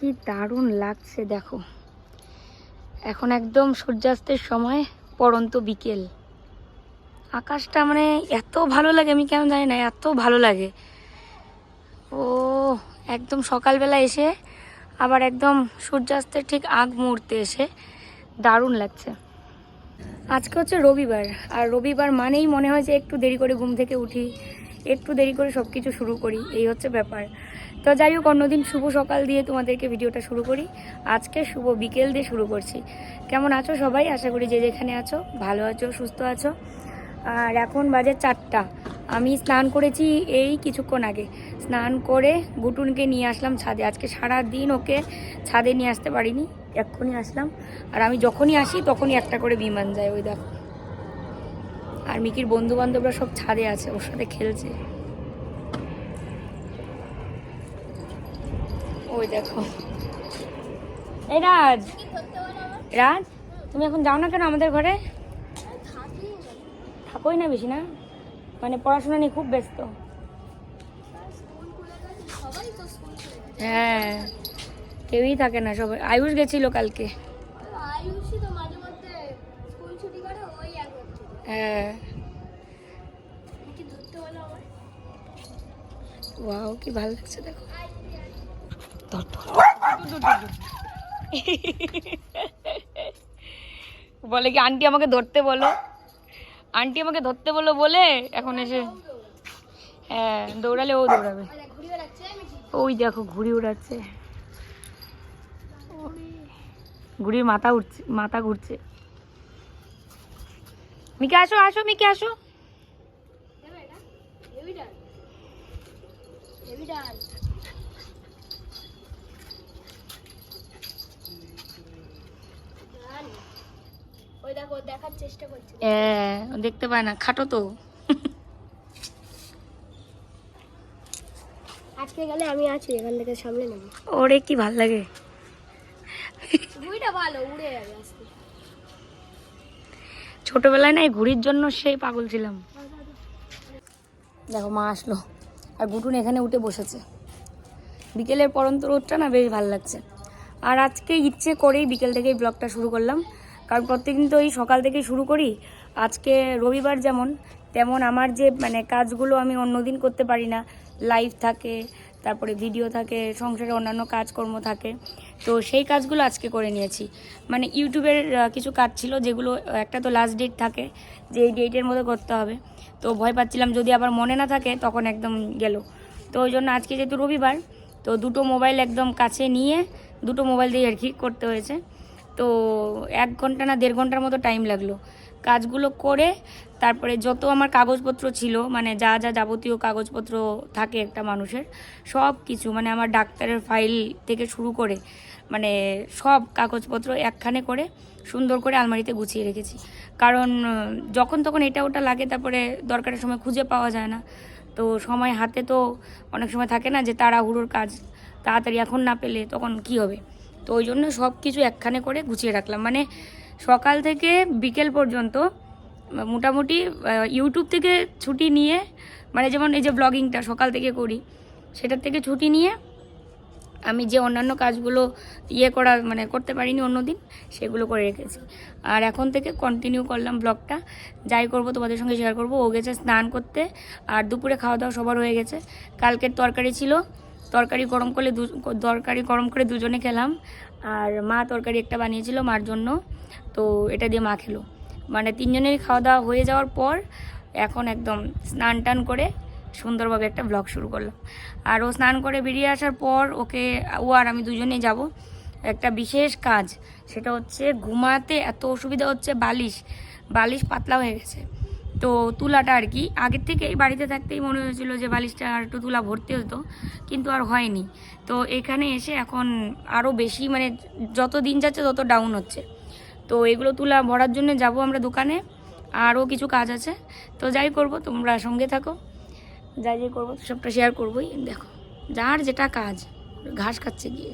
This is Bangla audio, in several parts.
কি দারুণ লাগছে, দেখো। এখন একদম সূর্যাস্তের সময় পরন্ত বিকেল। আকাশটা মানে এত ভালো লাগে, আমি কেন জানি না, এত ভালো লাগে। ও, একদম সকালবেলা এসে, আবার একদম সূর্যাস্তের ঠিক আগ মুহূর্তে এসে, দারুণ লাগছে। আজকে হচ্ছে রবিবার, আর রবিবার মানেই মনে হয় যে একটু দেরি করে ঘুম থেকে উঠি, একটু দেরি করে সব কিছু শুরু করি, এই হচ্ছে ব্যাপার। তো যাই হোক, অন্যদিন শুভ সকাল দিয়ে তোমাদেরকে ভিডিওটা শুরু করি। আজকে শুভ বিকেল দিয়ে শুরু করছি। কেমন আছো সবাই? আশা করি যে যেখানে আছো, ভালো আছো, সুস্থ আছো। আর এখন বাজে চারটা। আমি স্নান করেছি এই কিছুক্ষণ আগে। স্নান করে গুটুনকে নিয়ে আসলাম ছাদে। আজকে সারা দিন ওকে ছাদে নিয়ে আসতে পারিনি, এক্ষুনি আসলাম। আর আমি যখনই আসি, তখনই একটা করে বিমান যায়, ওই দেখো। আর মিকির বন্ধু বান্ধবরা সব ছাদে আছে, ওর সাথে খেলছে। ওই দেখো। এই রাজ। রাজ তুমি এখন যাও না কেন আমাদের ঘরে? থাকোই না বেশি না। মানে পড়াশোনা নিয়ে খুব ব্যস্ত। হ্যাঁ কেউই থাকে না সবাই। আয়ুষ গেছিল কালকে। হ্যাঁ। ওয়াও কি ভালো লাগছে দেখো। বলে কি, আন্টি আমাকে ধরতে বলো। আন্টি আমাকে ধরতে বলো বলে এখন এসে হ্যাঁ দৌড়ালে ও দৌড়াবে। ওই দেখো, ঘুড়ি উড়াচ্ছে। ঘুড়ির মাথা উঠছে মাথা ঘুরছে। মিকে, আসো আসো, মিকে, আসো। ওই দেখো দেখার চেষ্টা করছে হ্যাঁ দেখতে পায় না খাটো তো। আজকে গেলে আমি আছি এখান থেকে সামলে নেব। ওরে কি ভালো লাগে। ঘুড়িটা ভালো উড়ে যাবে আজকে ছোটবেলায় না এই ঘুড়ির জন্য সেই পাগল ছিলাম। দেখো মা আসলো। আর গুটুন এখানে উঠে বসেছে। বিকেলের পরন্ত রোদটা না বেশ ভালো লাগছে। আর আজকে ইচ্ছে করেই বিকেল থেকেই ব্লগটা শুরু করলাম। কারণ প্রত্যেকদিন তো এই সকাল থেকেই শুরু করি। আজকে রবিবার যেমন, তেমন আমার যে মানে কাজগুলো আমি অন্যদিন করতে পারি না। লাইভ থাকে, তারপরে ভিডিও থাকে, সংসারে অন্যান্য কাজকর্ম থাকে। তো সেই কাজগুলো আজকে করে নিয়েছি। মানে ইউটিউবের কিছু কাজ ছিল যেগুলো, একটা তো লাস্ট ডেট থাকে, যে এই ডেটের মধ্যে করতে হবে। তো ভয় পাচ্ছিলাম যদি আবার মনে না থাকে, তখন একদম গেল। তো ওই জন্য আজকে যেহেতু রবিবার, তো দুটো মোবাইল একদম কাছে নিয়ে, দুটো মোবাইল দিয়ে আর কি করতে হয়েছে। তো এক ঘণ্টা না দেড় ঘণ্টার মতো টাইম লাগল। কাজগুলো করে তারপরে যত আমার কাগজপত্র ছিল মানে যা যা যাবতীয় কাগজপত্র থাকে একটা মানুষের, সব কিছু মানে আমার ডাক্তারের ফাইল থেকে শুরু করে মানে সব কাগজপত্র একখানে করে সুন্দর করে আলমারিতে গুছিয়ে রেখেছি। কারণ, যখন তখন এটা ওটা লাগে, তারপরে দরকারের সময় খুঁজে পাওয়া যায় না। তো সময় হাতে তো অনেক সময় থাকে না যে তাড়াহুড়োর কাজ, তাড়াতাড়ি এখন না পেলে তখন কি হবে? তো ওই জন্য সব কিছু একখানে করে গুছিয়ে রাখলাম। মানে সকাল থেকে বিকেল পর্যন্ত মোটামুটি ইউটিউব থেকে ছুটি নিয়ে মানে যেমন এই যে ব্লগিংটা সকাল থেকে করি, সেটার থেকে ছুটি নিয়ে আমি যে অন্যান্য কাজগুলো ইয়ে করা মানে করতে পারিনি অন্যদিন, সেগুলো করে রেখেছি। আর এখন থেকে কন্টিনিউ করলাম ব্লগটা যাই করব, তোমাদের সঙ্গে শেয়ার করব। ও গেছে স্নান করতে, আর দুপুরে খাওয়া দাওয়া সবার হয়ে গেছে। কালকের তরকারি ছিল তরকারি গরম করে দু তরকারি গরম করে দুজনে খেলাম। আর মা তরকারি একটা বানিয়েছিল মার জন্য। তো এটা দিয়ে মা খেলো। মানে তিনজনেরই খাওয়া দাওয়া হয়ে যাওয়ার পর এখন একদম স্নান টান করে সুন্দরভাবে একটা ব্লগ শুরু করলাম। আর ও স্নান করে বেরিয়ে আসার পর ওকে, ও আর আমি দুজনেই যাব। একটা বিশেষ কাজ, সেটা হচ্ছে ঘুমাতে এত অসুবিধা হচ্ছে বালিশ। বালিশ পাতলা হয়ে গেছে। তো তুলাটা আর কি, আগের থেকেই বাড়িতে থাকতেই মনে হয়েছিল যে বালিশটা আর একটু তুলা ভর্তি হতো, কিন্তু আর হয়নি। তো এখানে এসে এখন আরও বেশি মানে যত দিন যাচ্ছে তত ডাউন হচ্ছে। তো এগুলো তুলা ভরার জন্য যাব আমরা দোকানে আরও কিছু কাজ আছে। তো যাই করব, তোমরা সঙ্গে থাকো। যাই যাই করব, সবটা শেয়ার করবোই। দেখো, যার যেটা কাজ, ঘাস খাচ্ছে গিয়ে।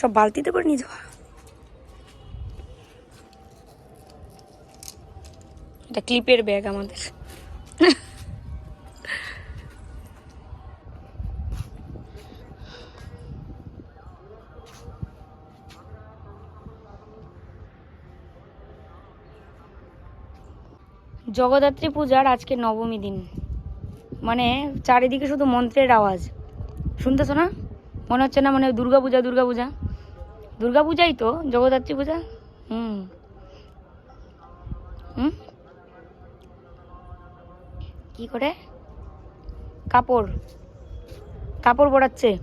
সব বালতিতে করে নিয়ে যাওয়া এটা ক্লিপের ব্যাগ আমাদের। জগদ্ধাত্রী পূজার আজকে নবমী দিন। মানে চারিদিকে শুধু মন্ত্রের আওয়াজ। শুনতেছো না? মনে হচ্ছে না মানে দুর্গা পূজা দুর্গা পূজা দুর্গা পূজাই তো, জগদ্ধাত্রী পূজা? হুম। হুম? কি করে? কাপড়। কাপড় পরাচ্ছে।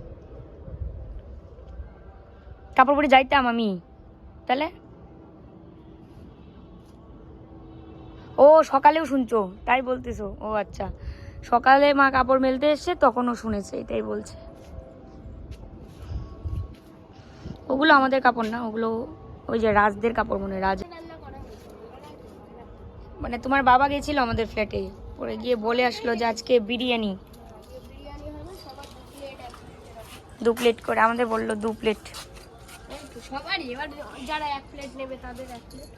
কাপড় পরে যাইতাম আমি। তাহলে? ও, সকালেও শুনছো, তাই বলতেছো। ও আচ্ছা। সকালে মা কাপড় মেলতে এসছে, তখনও শুনেছে, এটাই বলছে। ওগুলো আমাদের কাপড় না ওগুলো ওই যে রাজদের কাপড় মনে রাজ মানে তোমার বাবা গেছিল আমাদের ফ্ল্যাটে পরে গিয়ে বলে আসলো যে আজকে বিরিয়ানি। বিরিয়ানি হবে সবার দু প্লেট করে আমাদের বলল দু প্লেট সবারই এবার যারা এক প্লেট নেবে তাদের এক প্লেট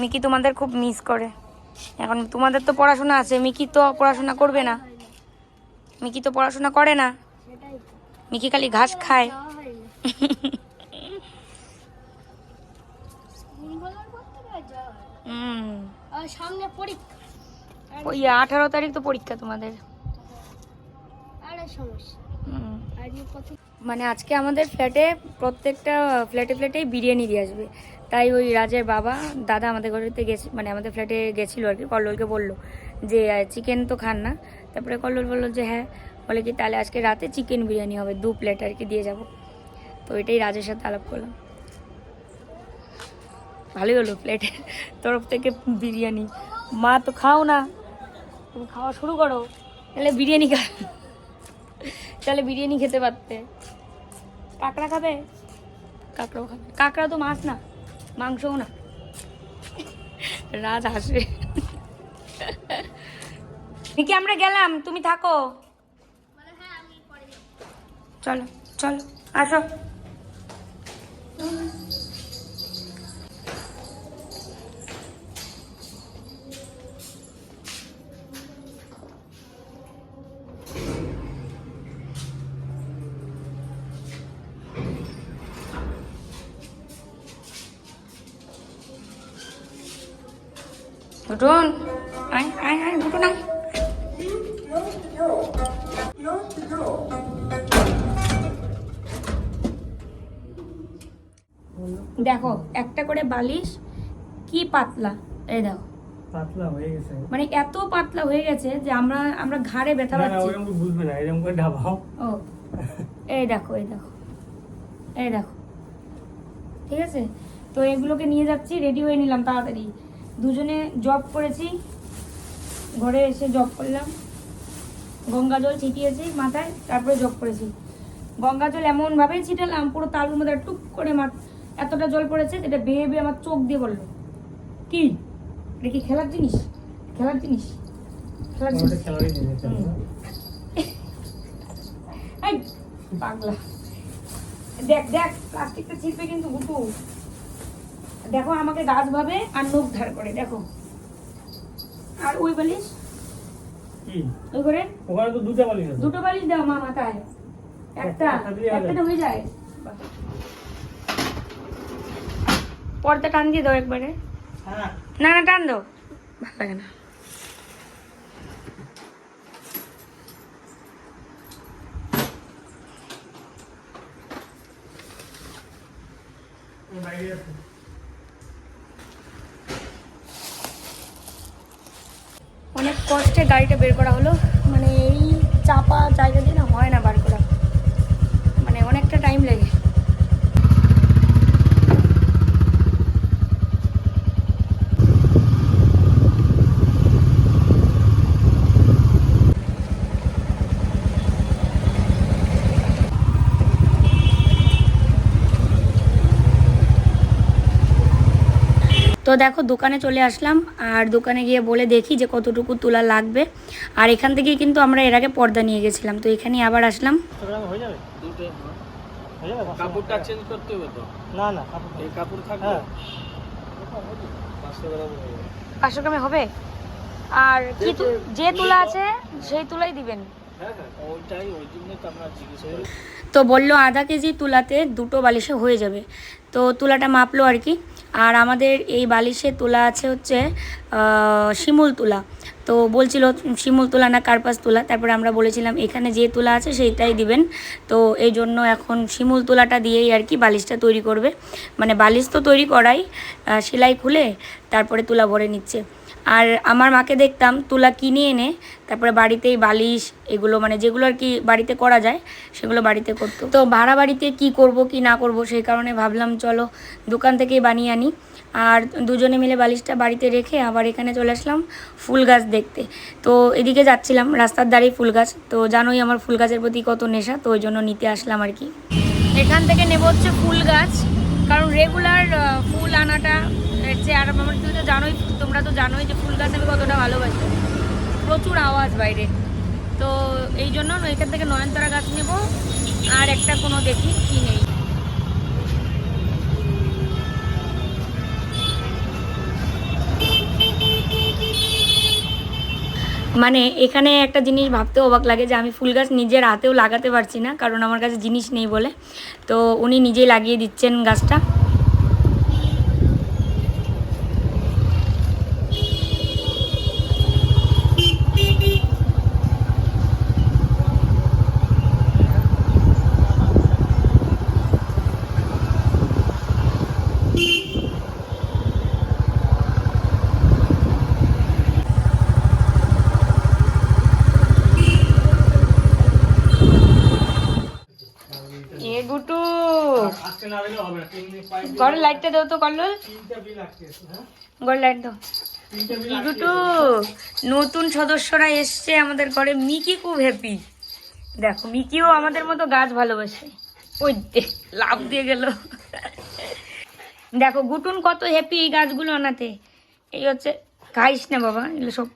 মিকি তোমাদের খুব মিস করে। এখন তোমাদের তো পড়াশোনা আছে মিকি তো পড়াশোনা করবে না। মিকি তো পড়াশোনা করে না। মিকি খালি ঘাস খায়। ওই আঠারো তারিখ তো পরীক্ষা তোমাদের। মানে আজকে আমাদের ফ্ল্যাটে প্রত্যেকটা, ফ্ল্যাটে ফ্ল্যাটেই বিরিয়ানি দিয়ে আসবে। তাই ওই রাজের বাবা, দাদা আমাদের ঘরেতে গেছে মানে আমাদের ফ্ল্যাটে গেছিল আর কি, কল্লোলকে বলল যে চিকেন তো খান না। তারপরে কল্লোল বলল যে হ্যাঁ। বলে কি, তাহলে আজকে রাতে চিকেন বিরিয়ানি হবে, দু প্লেট আর কি দিয়ে যাব। তো এটাই রাজের সাথে আলাপ করলাম। ভালোই হলো প্লেটের তরফ থেকে বিরিয়ানি। মা, তো খাও না। তুমি খাওয়া শুরু করো। তাহলে বিরিয়ানি খা তাহলে বিরিয়ানি খেতে পারতে। কাঁকড়া খাবে? কাঁকড়াও খাবে। কাঁকড়া তো মাছ না, মাংসও না। রাজ হাসবে। কি, আমরা গেলাম? তুমি থাকো মানে হ্যাঁ আমি পরে যাব চলো চলো আসো ঘুটুন আয় আয় আয় ঘুটুন আয় দেখো একটা করে বালিশ কি পাতলা? এই দেখো। পাতলা হয়ে গেছে। মানে এত পাতলা হয়ে গেছে যে আমরা আমরা ঘাড়ে ব্যথা না না পাচ্ছি। ওরকম বুঝবে না এরকম করে ঢাবাও ও এই দেখো এই দেখো এই দেখো। ঠিক আছে? তো এগুলোকে নিয়ে যাচ্ছি রেডি হয়ে নিলাম তাড়াতাড়ি। দুজনে জব করেছি ঘরে এসে জব করলাম। গঙ্গা জল ছিটিয়েছি মাথায় তারপরে জব করেছি। গঙ্গা জল এমনভাবে ছিটালাম পুরো তালুর মধ্যে টুক করে মাথ এতটা জল পড়েছে যেটা বেয়ে বেয়ে আমার চোখ দিয়ে বলল কি? এটা কি খেলার জিনিস? খেলার জিনিস? খেলার পাগলা। দেখ দেখ প্লাস্টিকটা ছিপে কিন্তু গুটু। দেখো আমাকে গাছ ভাবে আর নখ ধার করে দেখো। আর ওই বালিশ? ওই করে ওখানে তো দুটো বালিশ দুটো বালিশ দাও মা মাথায়। একটা একটা হয়ে যায়। পর্দা টান দিয়ে দাও একবারে। হ্যাঁ। না না টান দাও। ভালো লাগে না। অনেক কষ্টে গাড়িটা বের করা হলো। মানে এই চাপা জায়গা দিয়ে না হয় না বার করা। মানে অনেকটা টাইম লাগে। তো দেখো দোকানে চলে আসলাম আর দোকানে গিয়ে বলে দেখি যে কতটুকু তোলা লাগবে। আর এখান থেকেই কিন্তু আমরা এর আগে পর্দা নিয়ে গেছিলাম। তো এখানে আবার আসলাম। হয়ে যাবে? দুটো। হয়ে যাবে? পাঁচশো কাপড়টা চেঞ্জ করতে হবে তো? না না এই কাপড় থাকবে? পাঁচশো গ্রাম যাবে পাঁচশো গ্রামে হবে? আর কি যে তুলা আছে সেই তুলাই দিবেন। হ্যাঁ হ্যাঁ ওইটাই ওই জন্যই তো আমরা জিজ্ঞেস করি। তো বলল আধা কেজি তুলাতে দুটো বালিশে হয়ে যাবে। তো তুলাটা মাপলো আর কি। আর আমাদের এই বালিশের তুলা আছে হচ্ছে শিমুল তুলা। তো বলছিল, শিমুল তুলা না কার্পাস তুলা? তারপরে আমরা বলেছিলাম, এখানে যে তুলা আছে সেইটাই দিবেন। তো এই জন্য এখন শিমুল তুলাটা দিয়েই আর কি বালিশটা তৈরি করবে। মানে বালিশ তো তৈরি করাই সেলাই খুলে তারপরে তুলা ভরে নিচ্ছে। আর আমার মাকে দেখতাম, তুলা কিনে এনে, তারপরে বাড়িতেই বালিশ, এগুলো মানে যেগুলো আর কি বাড়িতে করা যায়, সেগুলো বাড়িতে করতো। তো ভাড়া বাড়িতে কি করব, কি না করব, সেই কারণে ভাবলাম চলো দোকান থেকেই বানিয়ে আনি। আর দুজনে মিলে বালিশটা বাড়িতে রেখে আবার এখানে চলে আসলাম ফুল গাছ দেখতে। তো এদিকে যাচ্ছিলাম, রাস্তার ধারেই ফুল গাছ। তো জানোই আমার ফুল গাছের প্রতি কত নেশা, তো ওই জন্য নিতে আসলাম আর কি। এখান থেকে নেব হচ্ছে ফুল গাছ। কারণ রেগুলার ফুল আনাটা চেয়ে আর আমার তুমি তো জানোই, তোমরা তো জানোই যে ফুল গাছ আমি কতটা ভালোবাসি। প্রচুর আওয়াজ বাইরে। তো এই জন্য এখান থেকে নয়নতারা গাছ নেব, আর একটা কোনো দেখি কি নেই। মানে এখানে একটা জিনিস ভাবতে অবাক লাগে যে আমি ফুল গাছ নিজের হাতেও লাগাতে পারছি না, কারণ আমার কাছে জিনিস নেই বলে। তো উনি নিজেই লাগিয়ে দিচ্ছেন গাছটা এ গুটু আজকে না দিলে হবে না তিন ঘরের লাইটটা দাও তো কল্লোল। আছে, হ্যাঁ? লাইট দাও। গুটু নতুন সদস্যরা এসছে আমাদের ঘরে। মিকি খুব হ্যাপি দেখো মিকিও আমাদের মতো গাছ ভালোবাসে। ওই লাভ দিয়ে গেল। দেখো গুটুন কত হ্যাপি এই গাছগুলো আনাতে। এই হচ্ছে খাইস না বাবা এগুলো সব।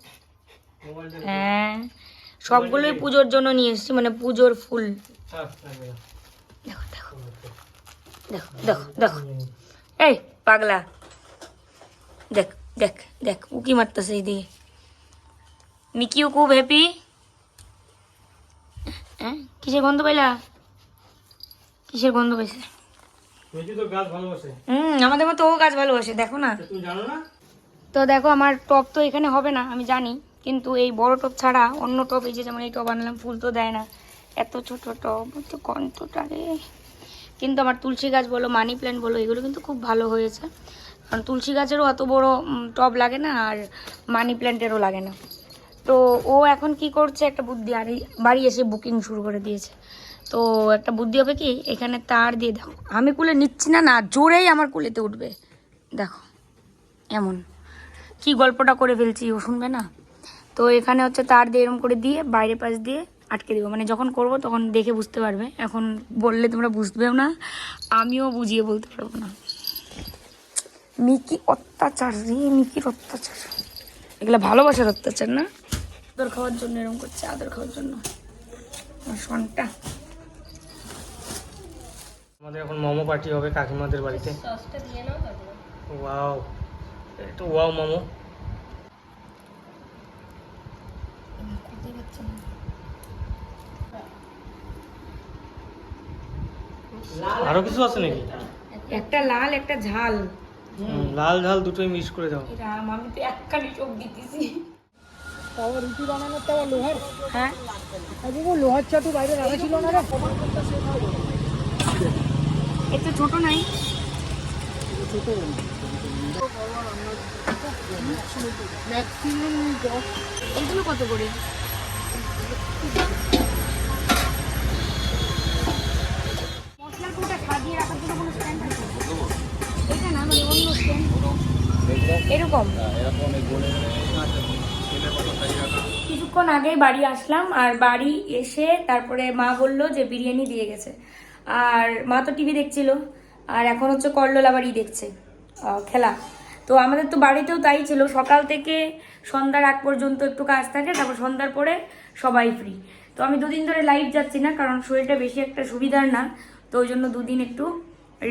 হ্যাঁ সবগুলোই পুজোর জন্য নিয়ে এসেছি মানে পুজোর ফুল। লাগবে না। দেখো দেখো। দেখো দেখো দেখো। এই পাগলা। দেখ দেখ দেখ উকি মারতেছে এইদিকে। মিকিও খুব হ্যাপি হ্যাঁ কিসের গন্ধ পাইলা? কিসের গন্ধ পাইছে? হুম আমাদের মতো ও গাছ ভালোবাসে দেখো না। তো দেখো আমার টপ তো এখানে হবে না আমি জানি। কিন্তু এই বড় টপ ছাড়া অন্য টপ এই যে যেমন এই টপ আনলাম ফুল তো দেয় না। এত ছোট টপ তো কণ্ঠটা রে। কিন্তু আমার তুলসী গাছ বলো, মানি প্ল্যান্ট বলো, এগুলো কিন্তু খুব ভালো হয়েছে। কারণ তুলসী গাছেরও অত বড় টব লাগে না, আর মানি প্ল্যান্টেরও লাগে না। তো ও এখন কি করছে, একটা বুদ্ধি, আর বাড়ি এসে বুকিং শুরু করে দিয়েছে। তো একটা বুদ্ধি হবে কি, এখানে তার দিয়ে দেখো আমি কুলে নিচ্ছি না না, জোরেই আমার কুলেতে উঠবে। দেখো, এমন। কি গল্পটা করে ফেলছি, ও শুনবে না? তো এখানে হচ্ছে তার দিয়ে এরম করে দিয়ে, বাইরে পাশ দিয়ে আটকে দেবো। মানে যখন করব তখন দেখে বুঝতে পারবে। এখন বললে তোমরা বুঝবেও না আমিও বুঝিয়ে বলতে পারব না। মিকি অত্যাচার রে মিকির অত্যাচার। এগুলো ভালোবাসার অত্যাচার না? আদর খাওয়ার জন্য এরকম করছে আদর খাওয়ার জন্য। সনটা আমাদের এখন মোমো পার্টি হবে কাকিমাদের বাড়িতে। সসটা দিয়ে নাও তারপরে ওয়াও একটু ওয়াও মোমো আরও কিছু আছে নাকি? একটা লাল একটা ঝাল। লাল ঝাল দুটোই মিক্স করে দাও। রাম আমি তো একখানি চোখ দিতেছি। রুটি বানানোর লোহার? হ্যাঁ। লোহার চাটু বাইরে রাখা ছিল না ছোট নাই। ম্যাক্সিমাম দশ। এগুলো কত করে? এরকম। কিছুক্ষণ আগে বাড়ি আসলাম আর বাড়ি এসে তারপরে মা বলল যে বিরিয়ানি দিয়ে গেছে। আর মা তো টিভি দেখছিল আর এখন হচ্ছে করলোলা বাড়ি দেখছে খেলা। তো আমাদের তো বাড়িতেও তাই ছিল সকাল থেকে সন্ধ্যার আগ পর্যন্ত একটু কাজ থাকে তারপর সন্ধ্যার পরে সবাই ফ্রি তো আমি দুদিন ধরে লাইভ যাচ্ছি না কারণ শরীরটা বেশি একটা সুবিধার না তো ওই জন্য দুদিন একটু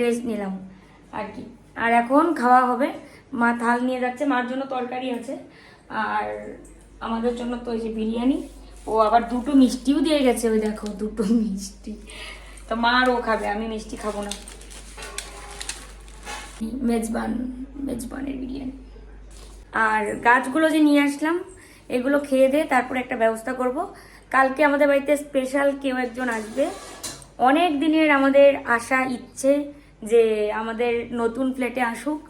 রেস্ট নিলাম আর কি। আর এখন খাওয়া হবে মা থাল নিয়ে যাচ্ছে, মার জন্য তরকারি আছে। আর আমাদের জন্য তো ওই যে বিরিয়ানি। ও আবার দুটো মিষ্টিও দিয়ে গেছে, ওই দেখো, দুটো মিষ্টি। তো মা আর ও খাবে, আমি মিষ্টি খাব না। মেজবান, মেজবানের বিরিয়ানি। আর গাছগুলো যে নিয়ে আসলাম, এগুলো খেয়ে দিয়ে তারপরে একটা ব্যবস্থা করব। কালকে আমাদের বাড়িতে স্পেশাল কেউ একজন আসবে। অনেক দিনের আমাদের আশা, ইচ্ছে যে আমাদের নতুন ফ্ল্যাটে আসুক।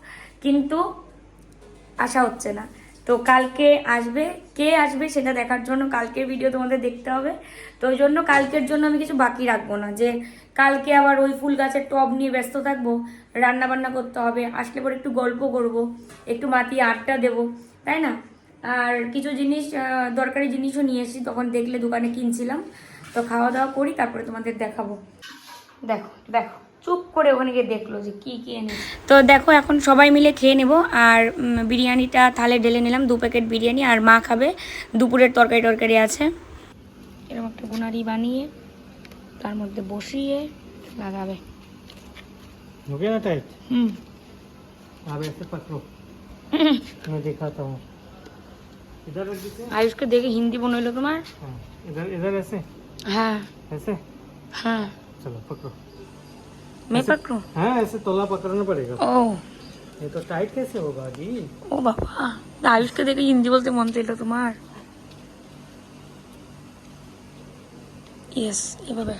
কিন্তু আসা হচ্ছে না। তো কালকে আসবে, কে আসবে সেটা দেখার জন্য কালকের ভিডিও তোমাদের দেখতে হবে। তো ওই জন্য কালকের জন্য আমি কিছু বাকি রাখব না, যে কালকে আবার ওই ফুল গাছের টব নিয়ে ব্যস্ত থাকব, রান্না বান্না করতে হবে, আসলে পরে একটু গল্প করব, একটু মাতিয়ে আটটা দেবো, তাই না? আর কিছু জিনিস দরকারি জিনিসও নিয়ে এসেছি, তখন দেখলে দোকানে কিনছিলাম। তো খাওয়া দাওয়া করি, তারপরে তোমাদের দেখাবো। দেখো দেখো। চুপ করে ওখানে গিয়ে দেখল যে কী কী এনে তো দেখো এখন সবাই মিলে খেয়ে নেব। আর বিরিয়ানিটা তাহলে ঢেলে নিলাম দু প্যাকেট বিরিয়ানি আর মা খাবে। দুপুরের তরকারি টরকারি আছে। এরকম একটা গুনারি বানিয়ে তার মধ্যে বসিয়ে লাগাবে। হুম। আয়ুষকে দেখে হিন্দি মনে তোমার? হ্যাঁ হ্যাঁ।, হ্যাঁ। চলো পকড়ো चलो पकड़ो মে পাকড়ু हाँ ऐसे तोला पकड़ना पड़ेगा ও ये तो टाइट कैसे होगा जी ও বাবা আয়ুষকে দেখে হিন্দি বলতে মন চাইলো তোমার ইয়েস এভাবে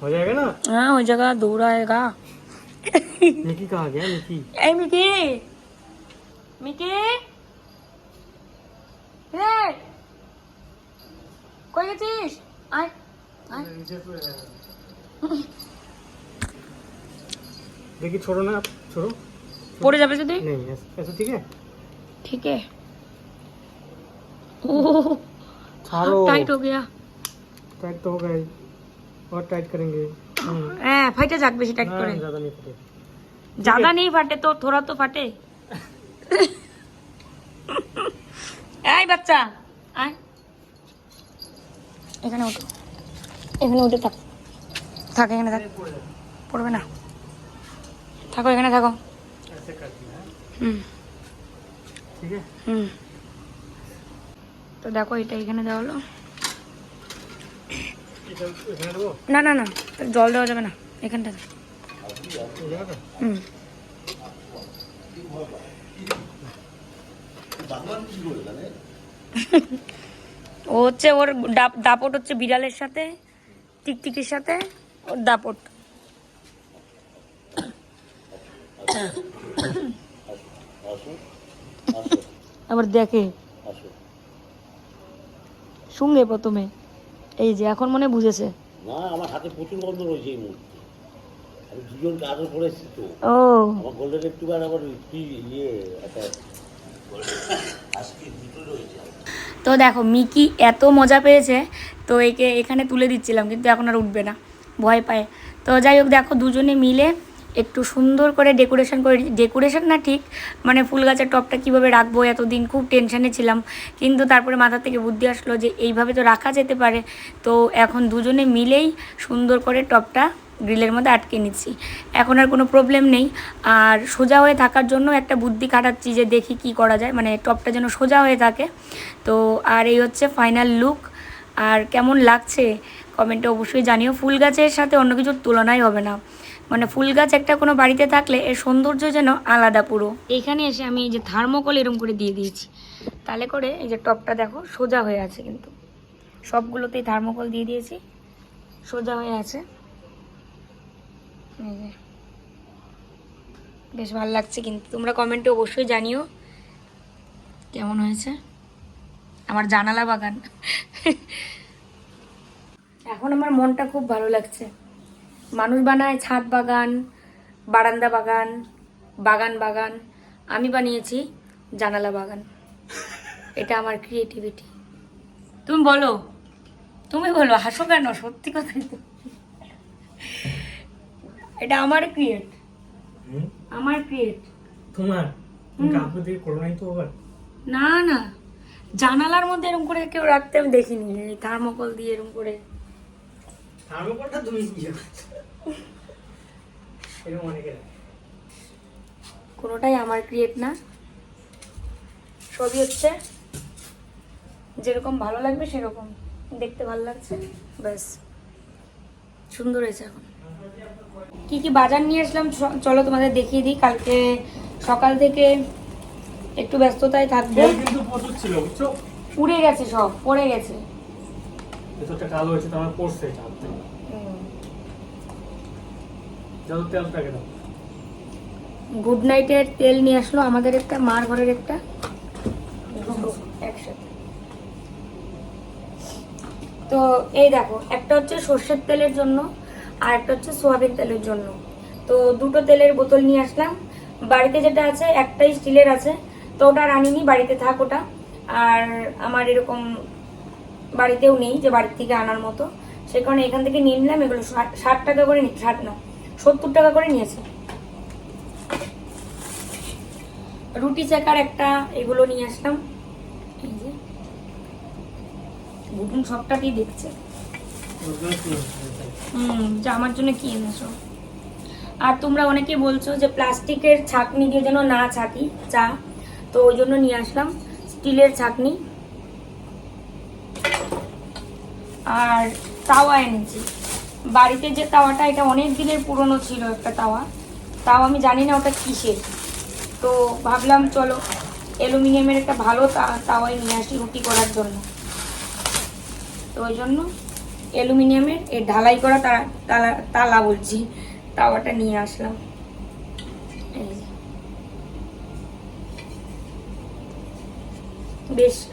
हो जाएगा ना हाँ हो जाएगा दूर आएगा निकी कहाँ गया निकी এই মিকি মিকি রে কই গেছিস আয় আয় देखिए छोड़ो ना आप छोड़ो পড়ে যাবে যদি नहीं ऐसे ऐसे ठीक है ठीक है ओ ছাড়ো टाइट हो गया टाइट तो हो गए और टाइट करेंगे हम्म, হ্যাঁ ফাইটে যাক বেশি টাইট हाँ, করে ज्यादा नहीं फटे ज्यादा नहीं फाटे तो थोड़ा तो फाटे এই বাচ্চা আয় এখানে ওঠো এখানে উঠে থাক থাক এখানে থাক পড়বে না থাকো, এখানে থাকো। হুম। তো দেখো, এটা এখানে দেওয়া হলো। না না না, জল দেওয়া যাবে না, এখানটা। হুম। ও হচ্ছে ওর দাপট হচ্ছে বিড়ালের সাথে, টিকটিকির সাথে, ওর দাপট। আবার দেখে। শুনবে প্রথমে। এই যে এখন মনে বুঝেছে। না আমার হাতে প্রচুর গন্ধ রয়েছে এই মুহূর্তে। আমি দুজন কাজও করেছি তো। ও। আমার গোল্ডেন একটু বার আবার কি ইয়ে একটা তো দেখো মিকি এত মজা পেয়েছে তো একে এখানে তুলে দিচ্ছিলাম কিন্তু এখন আর উঠবে না। ভয় পায়। তো যাই হোক দেখো দুজনে মিলে একটু সুন্দর করে ডেকোরেশন করে ডেকোরেশন না ঠিক মানে ফুল গাছের টপটা কীভাবে রাখব? এতদিন খুব টেনশানে ছিলাম। কিন্তু তারপরে মাথা থেকে বুদ্ধি আসলো যে এইভাবে তো রাখা যেতে পারে। তো এখন দুজনে মিলেই সুন্দর করে টপটা গ্রিলের মধ্যে আটকে নিচ্ছি। এখন আর কোনো প্রবলেম নেই। আর সোজা হয়ে থাকার জন্য একটা বুদ্ধি খাটাচ্ছি যে দেখি কি করা যায়। মানে টপটা যেন সোজা হয়ে থাকে। তো আর এই হচ্ছে ফাইনাল লুক আর কেমন লাগছে? কমেন্টে অবশ্যই জানিও। ফুল গাছের সাথে অন্য কিছুর তুলনাই হবে না। মানে ফুল গাছ একটা কোনো বাড়িতে থাকলে এর সৌন্দর্য যেন আলাদা পুরো। এখানে এসে আমি এই যে থার্মোকল এরম করে দিয়ে দিয়েছি। তাহলে করে এই যে টপটা দেখো, সোজা হয়ে আছে কিন্তু। সবগুলোতেই থার্মোকল দিয়ে দিয়েছি, সোজা হয়ে আছে। বেশ ভালো লাগছে কিন্তু। তোমরা কমেন্টে অবশ্যই জানিও কেমন হয়েছে। আমার জানালা বাগান। এখন আমার মনটা খুব ভালো লাগছে। মানুষ বানায় ছাদ বাগান বারান্দা বাগান বাগান বাগান। আমি বানিয়েছি জানালা বাগান। এটা আমার ক্রিয়েটিভিটি তুমি বলো তুমি বলো হাসো কেন? সত্যি কথাই তো। এটা আমার ক্রিয়েট আমার ক্রিয়েট তোমার? কাপড় দিয়ে করো নাই তো আবার? না না। জানালার মধ্যে এরকম করে কেউ রাখতে আমি দেখিনি। থার্মোকল দিয়ে এরকম করে। থার্মোকলটা তুমি এরকম অনেকে কোনোটাই আমার ক্রিয়েট না। সবই হচ্ছে যেরকম ভালো লাগবে সেরকম। দেখতে ভালো লাগছে ব্যাস। সুন্দর হয়েছে এখন। কি কি বাজার নিয়ে আসলাম চলো তোমাদের দেখিয়ে দিই। কালকে সকাল থেকে একটু ব্যস্ততায় থাকব। উড়ে গেছে সব পড়ে গেছে। ভেতরটা কালো হয়েছে তো আমার পড়ছে এটা। হাতে যত তেলটাকে দাও। গুড নাইটের তেল নিয়ে আসলো, আমাদের একটা, মার ঘরের একটা। তো এই দেখো, একটা হচ্ছে সর্ষের তেলের জন্য, আর একটা হচ্ছে সোয়াবিন তেলের জন্য। তো দুটো তেলের বোতল নিয়ে আসলাম। বাড়িতে যেটা আছে, একটাই স্টিলের আছে। তো ওটা আর আনিনি, বাড়িতে থাক ওটা। আর আমার এরকম বাড়িতেও নেই, যে বাড়ির থেকে আনার মতো। সে কারণে এখান থেকে নিয়ে নিলাম, এগুলো ষাট টাকা করে ষাট না, সত্তর টাকা করে নিয়েছে। রুটি চেকার একটা, এগুলো নিয়ে আসলাম। এই সবটাকেই দেখছে। হুম আমার জন্য কি এনেছো। আর তোমরা অনেকে বলছো যে প্লাস্টিকের ছাকনি দিয়ে যেন না ছাকি, চা। তো ওই জন্য নিয়ে আসলাম, স্টিলের ছাকনি। আর তাওয়া এনেছি। বাড়িতে যে তাওয়াটা, এটা অনেক দিনের পুরনো ছিল একটা তাওয়া। তাও আমি জানি না ওটা কিসের। তো ভাবলাম, চলো, অ্যালুমিনিয়ামের একটা ভালো তাওয়াই নিয়ে আসি রুটি করার জন্য। তো ওই জন্য অ্যালুমিনিয়ামের এর ঢালাই করা তালা- তালা বলছি, তাওয়াটা নিয়ে আসলাম। বেশ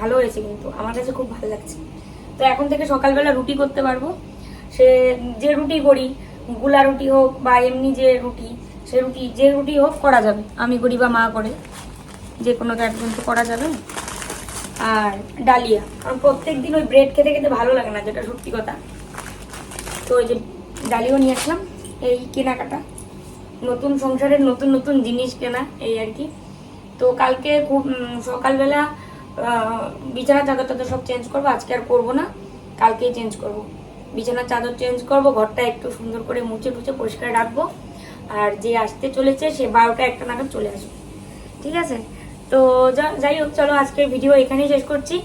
ভালো হয়েছে কিন্তু, আমার কাছে খুব ভালো লাগছে। তো এখন থেকে সকালবেলা রুটি করতে পারব। সে যে রুটি করি, গুলা রুটি হোক বা এমনি যে রুটি, সে রুটি, যে রুটি হোক করা যাবে। আমি করি বা মা করে। যে কোনো কিন্তু করা যাবে। আর ডালিয়া। কারণ প্রত্যেক দিন ওই ব্রেড খেতে খেতে ভালো লাগে না, যেটা সত্যি কথা। তো ওই যে ডালিও নিয়ে আসলাম, এই কেনাকাটা। নতুন সংসারের নতুন নতুন জিনিস কেনা, এই আর কি। তো কালকে খুব সকালবেলা বিছানার চাদর টাদর সব চেঞ্জ করব, আজকে আর করব না, কালকেই চেঞ্জ করব। বিছানার চাদর চেঞ্জ করব, ঘরটা একটু সুন্দর করে মুছে টুচে পরিষ্কার রাখব, আর যে আসতে চলেছে, সে বারোটা একটা নাগাদ চলে আসবে। ঠিক আছে? তো যাই হোক, চলো আজকের ভিডিও এখানেই শেষ করছি।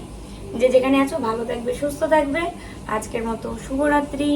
যে যেখানে আছো, ভালো থাকবে, সুস্থ থাকবে। আজকের মতো শুভরাত্রি।